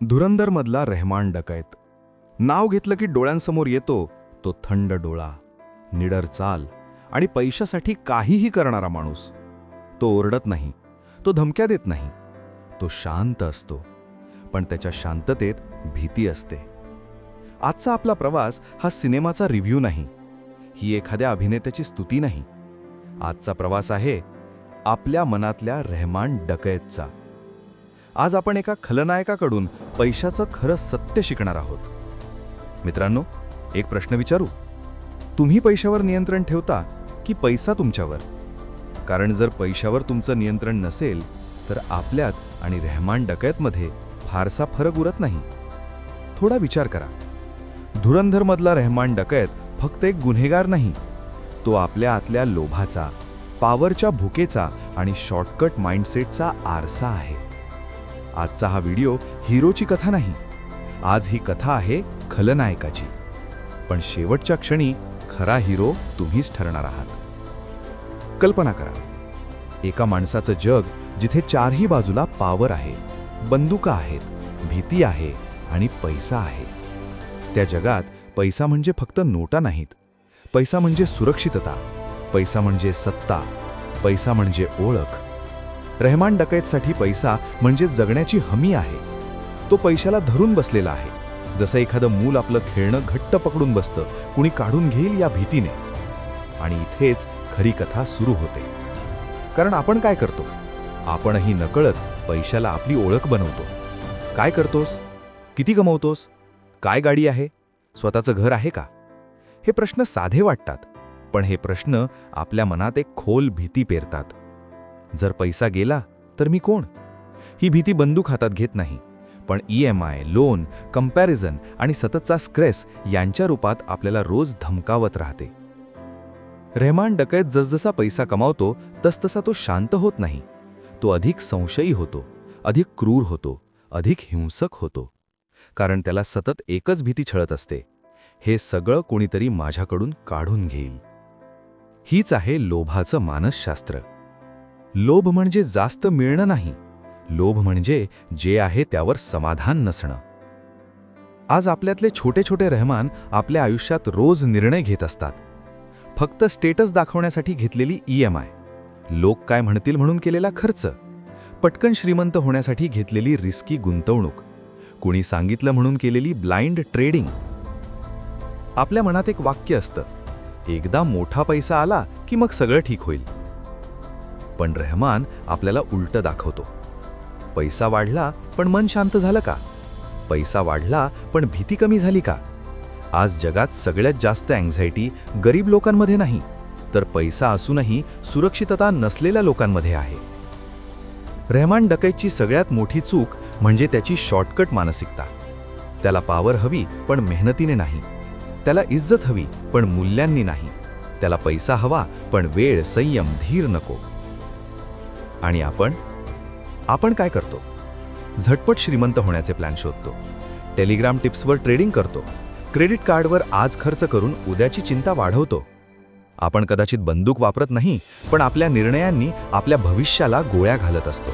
धुरंदरमधला रेहमान डकैत. नाव घेतलं की डोळ्यांसमोर येतो तो थंड डोळा निडर चाल आणि पैशासाठी काहीही करणारा माणूस. तो ओरडत नाही तो धमक्या देत नाही तो शांत असतो पण त्याच्या शांततेत भीती असते. आजचा आपला प्रवास हा सिनेमाचा रिव्ह्यू नाही ही एखाद्या अभिनेत्याची स्तुती नाही. आजचा प्रवास आहे आपल्या मनातल्या रेहमान डकैतचा. आज आपण एका खलनायकाकडून पैशाचं खरं सत्य शिकणार आहोत. मित्रांनो एक प्रश्न विचारू? तुम्ही पैशावर नियंत्रण ठेवता की पैसा तुमच्यावर? कारण जर पैशावर तुमचं नियंत्रण नसेल तर आपल्यात आणि रेहमान डकैतमध्ये फारसा फरक उरत नाही. थोडा विचार करा. धुरंधरमधला रेहमान डकैत फक्त एक गुन्हेगार नाही. तो आपल्या आतल्या लोभाचा पावरच्या भुकेचा आणि शॉर्टकट माइंडसेटचा आरसा आहे. आजचा हा व्हिडिओ हिरोची कथा नाही. आज ही कथा आहे खलनायकाची. पण शेवटच्या क्षणी खरा हिरो तुम्हीच ठरणार आहात. कल्पना करा. एका माणसाचं जग जिथे चारही बाजूला पावर आहे बंदुका आहेत भीती आहे आणि पैसा आहे. त्या जगात पैसा म्हणजे फक्त नोटा नाहीत. पैसा म्हणजे सुरक्षितता. पैसा म्हणजे सत्ता. पैसा म्हणजे ओळख. रहमान डकैतसाठी पैसा म्हणजे जगण्याची हमी आहे. तो पैशाला धरून बसलेला आहे. जसं एखादं मूल आपलं खेळणं घट्ट पकडून बसतं कुणी काढून घेईल या भीतीने. आणि इथेच खरी कथा सुरू होते. कारण आपण काय करतो? आपणही नकळत पैशाला आपली ओळख बनवतो. काय करतोस? किती कमवतोस काय गाडी आहे? स्वतःचं घर आहे का? हे प्रश्न साधे वाटतात पण हे प्रश्न आपल्या मनात एक खोल भीती पेरतात. जर पैसा गेला तर मी कोण? ही भीती बंदूक हातात घेत नाही. पण E M I loan comparison आणि सततचा स्ट्रेस यांच्या रूपात आपल्याला रोज धमकावत राहते. रेहमान डकैत जसजसा पैसा कमावतो तसतसा तो शांत होत नाही. तो अधिक संशयी होतो अधिक क्रूर होतो अधिक हिंसक होतो. कारण त्याला सतत एकच भीती छळत असते. हे सगळं कोणीतरी माझ्याकडून काढून घेईल. हीच आहे लोभाचं मानसशास्त्र. लोभ म्हणजे जास्त मिळणं नाही. लोभ म्हणजे जे आहे त्यावर समाधान नसणं. आज आपल्यातले छोटे छोटे रहमान आपल्या आयुष्यात रोज निर्णय घेत असतात. फक्त स्टेटस दाखवण्यासाठी घेतलेली ई एम आय. लोक काय म्हणतील म्हणून केलेला खर्च. पटकन श्रीमंत होण्यासाठी घेतलेली रिस्की गुंतवणूक. कुणी सांगितलं म्हणून केलेली ब्लाइंड ट्रेडिंग. आपल्या मनात एक वाक्य असतं. एकदा मोठा पैसा आला की मग सगळं ठीक होईल. पण रहमान आपल्याला उलटं दाखवतो. पैसा वाढला पण मन शांत झालं का? पैसा वाढला पण भीती कमी झाली का? आज जगात सगळ्यात जास्त अँझायटी गरीब लोकांमध्ये नाही तर पैसा असूनही सुरक्षितता नसलेल्या लोकांमध्ये आहे. रहमान डकैतची सगळ्यात मोठी चूक म्हणजे त्याची शॉर्टकट मानसिकता. त्याला पावर हवी पण मेहनतीने नाही. त्याला इज्जत हवी पण मूल्यांनी नाही. त्याला पैसा हवा पण वेळ संयम धीर नको. आणि आपण आपण काय करतो? झटपट श्रीमंत होण्याचे प्लॅन शोधतो. टेलिग्राम टिप्सवर ट्रेडिंग करतो. क्रेडिट कार्डवर आज खर्च करून उद्याची चिंता वाढवतो. आपण कदाचित बंदूक वापरत नाही पण आपल्या निर्णयांनी आपल्या भविष्याला गोळ्या घालत असतो.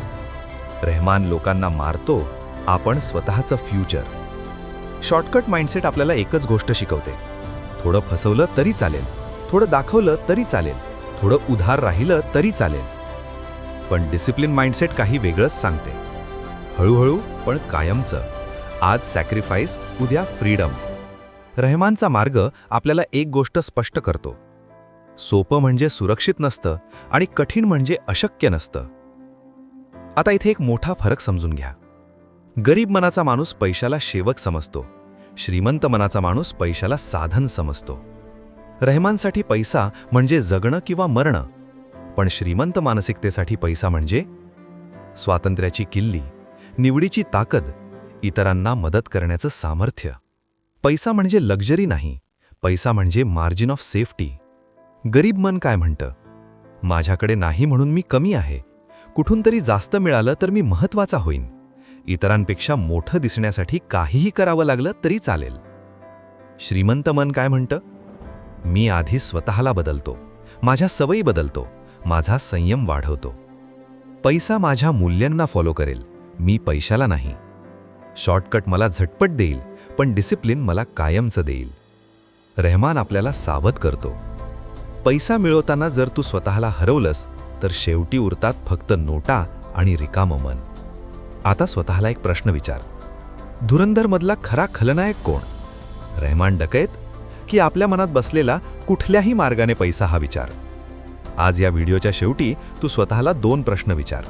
रहमान लोकांना मारतो आपण स्वतःचं फ्युचर. शॉर्टकट माइंडसेट आपल्याला एकच गोष्ट शिकवते. थोडं फसवलं तरी चालेल थोडं दाखवलं तरी चालेल थोडं उधार राहिलं तरी चालेल. पण डिसिप्लिन माइंडसेट काही वेगळंच सांगते. हळूहळू पण कायमचं. आज सॅक्रिफाईस उद्या फ्रीडम रहमानचा मार्ग आपल्याला एक गोष्ट स्पष्ट करतो. सोपं म्हणजे सुरक्षित नसतं आणि कठीण म्हणजे अशक्य नसतं. आता इथे एक मोठा फरक समजून घ्या. गरीब मनाचा माणूस पैशाला शेवक समजतो. श्रीमंत मनाचा माणूस पैशाला साधन समजतो. रहमानसाठी पैसा म्हणजे जगणं किंवा मरणं. पण श्रीमंत मानसिकतेसाठी पैसा म्हणजे? स्वातंत्र्याची किल्ली निवडीची ताकद इतरांना मदत करण्याचं सामर्थ्य. पैसा म्हणजे लक्झरी नाही पैसा म्हणजे मार्जिन ऑफ सेफ्टी. गरीब मन काय म्हणतं? माझ्याकडे नाही म्हणून मी कमी आहे. कुठून तरी जास्त मिळालं तर मी महत्त्वाचा होईन. इतरांपेक्षा मोठं दिसण्यासाठी काहीही करावं लागलं तरी चालेल. श्रीमंत मन काय म्हणतं? मी आधी स्वतःला बदलतो. माझ्या सवयी बदलतो. माझा संयम वाढवतो. पैसा माझ्या मूल्यांना फॉलो करेल. मी पैशाला नाही. शॉर्टकट मला झटपट देईल पण डिसिप्लिन मला कायमचं देईल. रेहमान आपल्याला सावध करतो. पैसा मिळवताना जर तू स्वतःला हरवलंस तर शेवटी उरतात फक्त नोटा आणि रिकामं मन. आता स्वतःला एक प्रश्न विचार. धुरंधरमधला खरा खलनायक कोण? रेहमान डकैत? की आपल्या मनात बसलेला कुठल्याही मार्गाने पैसा हा विचार? आज या व्हिडिओच्या शेवटी तू स्वतःला दोन प्रश्न विचार.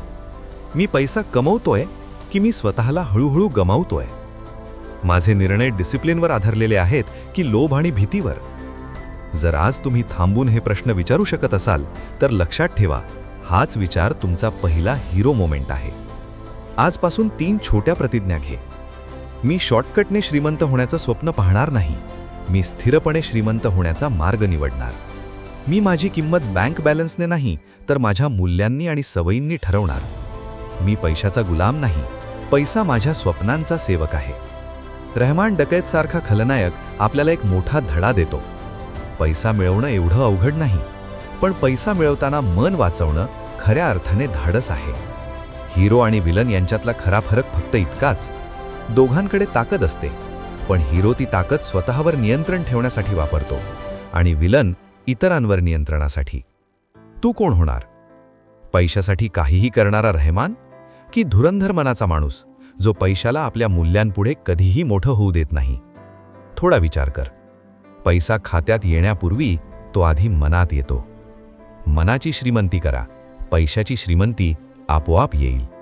मी पैसा कमवतोय की मी स्वतःला हळूहळू गमावतोय? माझे निर्णय डिसिप्लिनवर आधारलेले आहेत की लोभ आणि भीतीवर? जर आज तुम्ही थांबून हे प्रश्न विचारू शकत असाल तर लक्षात ठेवा हाच विचार तुमचा पहिला हिरो मोमेंट आहे. आजपासून तीन छोट्या प्रतिज्ञा घे. मी शॉर्टकटने श्रीमंत होण्याचं स्वप्न पाहणार नाही. मी स्थिरपणे श्रीमंत होण्याचा मार्ग निवडणार. मी माझी किंमत बँक बॅलन्सने नाही तर माझ्या मूल्यांनी आणि सवयींनी ठरवणार. मी पैशाचा गुलाम नाही पैसा माझ्या स्वप्नांचा सेवक आहे. रहमान डकैत सारखा खलनायक आपल्याला एक मोठा धडा देतो. पैसा मिळवणं एवढं अवघड नाही पण पैसा मिळवताना मन वाचवणं खऱ्या अर्थाने धाडस आहे. हिरो आणि विलन यांच्यातला खरा फरक फक्त इतकाच. दोघांकडे ताकद असते पण हिरो ती ताकद स्वतःवर नियंत्रण ठेवण्यासाठी वापरतो आणि विलन इतरांवर नियंत्रणासाठी. तू कोण होणार? पैशासाठी काहीही करणारा रहमान की धुरंधर मनाचा माणूस जो पैशाला आपल्या मूल्यांपुढे कधीही मोठं होऊ देत नाही? थोडा विचार कर. पैसा खात्यात येण्यापूर्वी तो आधी मनात येतो. मनाची श्रीमंती करा. पैशाची श्रीमंती आपोआप येईल.